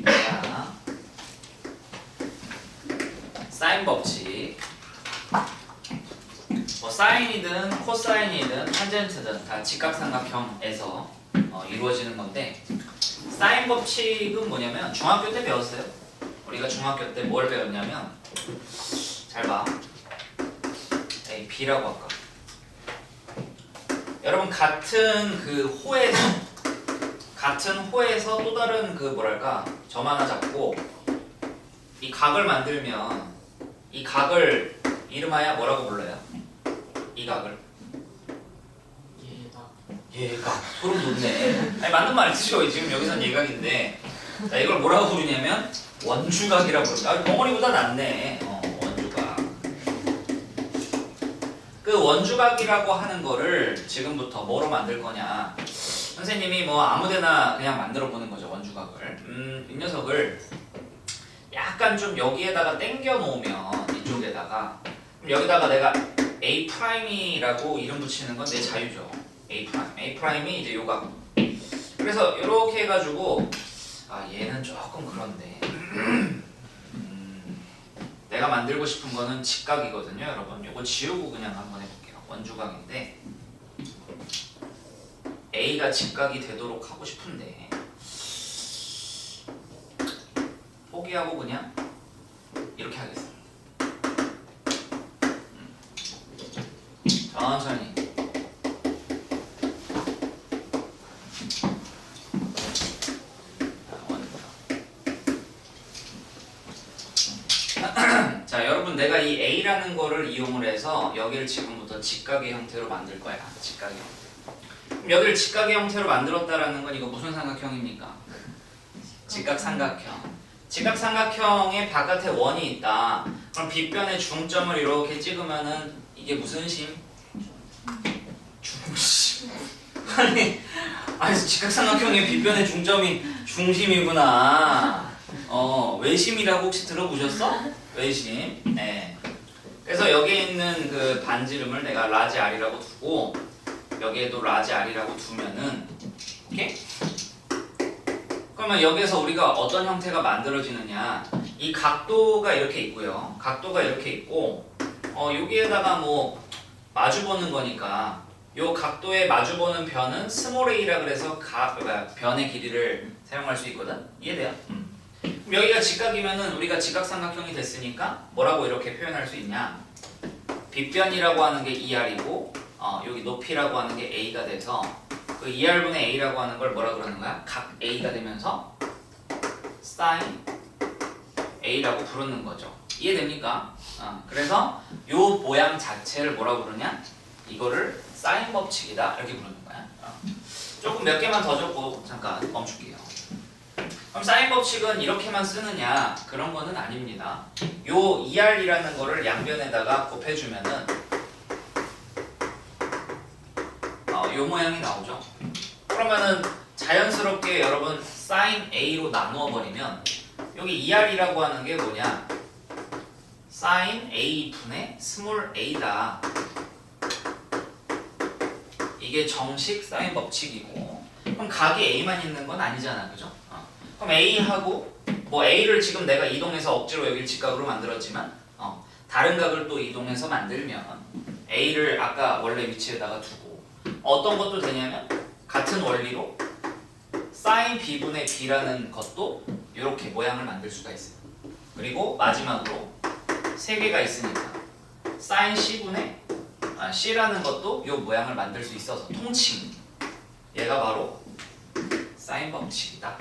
자, 사인 법칙. 뭐 사인이든 코사인이든 탄젠트든 다 직각삼각형에서 어, 이루어지는 건데 사인 법칙은 뭐냐면 중학교 때 배웠어요. 우리가 중학교 때 뭘 배웠냐면 잘 봐. 에이 B라고 할까? 여러분 같은 그 호에서 같은 호에서 또 다른 그 뭐랄까 점 하나 잡고 이 각을 만들면 이 각을 이름하여 뭐라고 불러요? 이 각을 얘다 예각 소름 돋네. 아니 맞는 말이죠. 지금 여기선 예각인데 자 이걸 뭐라고 부르냐면 원주각이라고 부르다. 아, 벙어리보다 낫네. 어, 원주각. 그 원주각이라고 하는 거를 지금부터 뭐로 만들 거냐? 선생님이 뭐 아무데나 그냥 만들어 보는 거죠 원주각을. 음, 이 녀석을 약간 좀 여기에다가 당겨 놓으면 이쪽에다가 여기다가 내가 A 프라임이라고 이름 붙이는 건 내 자유죠. A 프라임. A 프라임이 이제 요각. 그래서 이렇게 해가지고 아 얘는 조금 그런데 음, 내가 만들고 싶은 거는 직각이거든요, 여러분. 요거 지우고 그냥 한번 해볼게요. 원주각인데 A가 직각이 되도록 하고 싶은데 포기하고 그냥 이렇게 하겠습니다. 음. 천천히. 자 여러분 내가 이 A라는 거를 이용을 해서 여기를 지금부터 직각의 형태로 만들 거야 직각의 형태 그럼 여기를 직각의 형태로 만들었다라는 건 이거 무슨 삼각형입니까? 직각 삼각형 직각 삼각형의 바깥에 원이 있다 그럼 빗변의 중점을 이렇게 찍으면은 이게 무슨 심? 중심 아니 아니 직각 삼각형의 빗변의 중점이 중심이구나 어 외심이라고 혹시 들어보셨어? 외심. 네. 그래서 여기에 있는 그 반지름을 내가 라지 R이라고 두고 여기에도 라지 R이라고 두면은 오케이? 그러면 여기서 우리가 어떤 형태가 만들어지느냐? 이 각도가 이렇게 있고요. 각도가 이렇게 있고 어 여기에다가 뭐 마주 보는 거니까 요 각도에 마주 보는 변은 스몰 a라 그래서 가, 그러니까 변의 길이를 사용할 수 있거든. 이해돼요? 음. 여기가 직각이면은 우리가 직각삼각형이 됐으니까 뭐라고 이렇게 표현할 수 있냐? 빗변이라고 하는 게 2r이고 어, 여기 높이라고 하는 게 a가 돼서 그 2r분의 a라고 하는 걸 뭐라 그러는 거야? 각 a가 되면서 sin a라고 부르는 거죠. 이해됩니까? 어, 그래서 요 모양 자체를 뭐라 부르냐? 이거를 사인 법칙이다 이렇게 부르는 거야. 어. 조금 몇 개만 더 적고 잠깐 멈출게요. 그럼 사인 법칙은 이렇게만 쓰느냐 그런 거는 아닙니다. 요 ER이라는 거를 양변에다가 곱해주면은 어, 요 모양이 나오죠. 그러면은 자연스럽게 여러분 사인 A로 나누어 버리면 여기 ER이라고 하는 게 뭐냐? 사인 A 분의 스몰 A다. 이게 정식 사인 법칙이고 그럼 각이 A만 있는 건 아니잖아, 그죠? 어. 그럼 A하고 뭐 A를 지금 내가 이동해서 억지로 여기 직각으로 만들었지만 어, 다른 각을 또 이동해서 만들면 A를 아까 원래 위치에다가 두고 어떤 것도 되냐면 같은 원리로 sin b분의 b라는 것도 이렇게 모양을 만들 수가 있어요. 그리고 마지막으로 세 개가 있으니까 sin c분의 아, c라는 것도 이 모양을 만들 수 있어서 통칭 얘가 바로 사인 법칙이다.